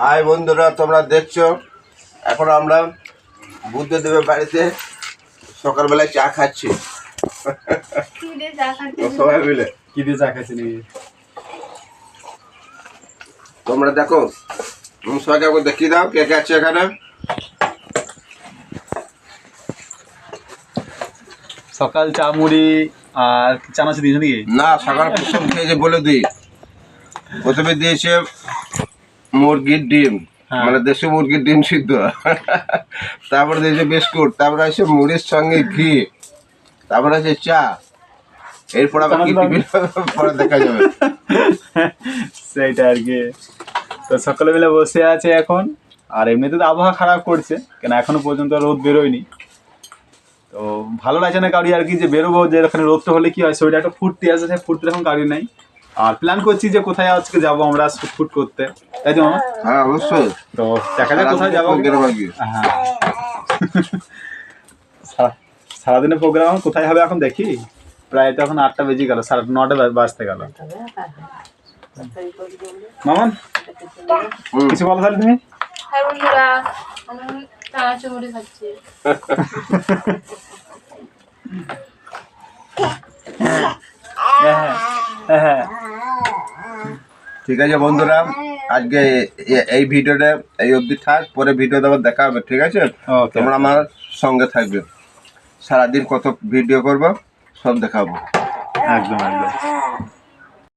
High বন্ধুরা তোমরা দেখছ? এখন আমরা বুদ্ধদেবের বাড়িতে সকালবেলায় চা খাচ্ছি। সবাই মিলে। কি দিয়ে চা খাচ্ছি তোমরা দেখো সবাইকে একবার দেখিয়ে দাও কে কে আছে এখানে? সকাল চা মুড়ি আর চানাচি দিয়েছে নাকি? না সকাল প্রথম খেয়েছে বলে দিই। প্রথমে দিয়েছে মুরগির ডিম। হ্যাঁ। মানে দেশি মুরগির ডিম সিদ্ধ। তারপরে দিয়েছে বিস্কুট তারপরে আছে মুড়ির সঙ্গে ঘি তারপরে আছে চা। এরপর আবার কি পরে দেখা যাবে। সেইটা আর কি। তো সকালে বেলা বসে আছে এখন। আর এমনিতে তো আবহাওয়া খারাপ করছে কেন এখনও পর্যন্ত রোদ বেরোয়নি। তো ভালো লাগছে না কারি আর কি যে বেরোবো যে এখানে রোদটা হলে কি হয় শরীরে একটা ফুর্তি আছে সেই ফুর্তি এখন কারি নাই। আর প্ল্যান করছি যে কোথায় আজকে যাব আমরা শুট করতে। তাই তো হ্যাঁ অবশ্যই। তো দেখা যাক কোথায় যাব। হ্যাঁ। সারা- সারাদিনের প্রোগ্রাম কোথায় হবে এখন দেখি। প্রায় তো এখন আটটা বেজে গেল সাড়ে নটা বাজতে গেল। মামন কিছু বলো তাহলে তুমি? হ্যাঁ হ্যাঁ হ্যাঁ হ্যাঁ। ঠিক আছে বন্ধুরা আজকে এই ভিডিওটা এই অবধি থাক পরে ভিডিওতে আবার দেখা হবে ঠিক আছে? তোমরা আমার সঙ্গে থাকবে। সারাদিন কত ভিডিও করব সব দেখাবো। একদম একদম।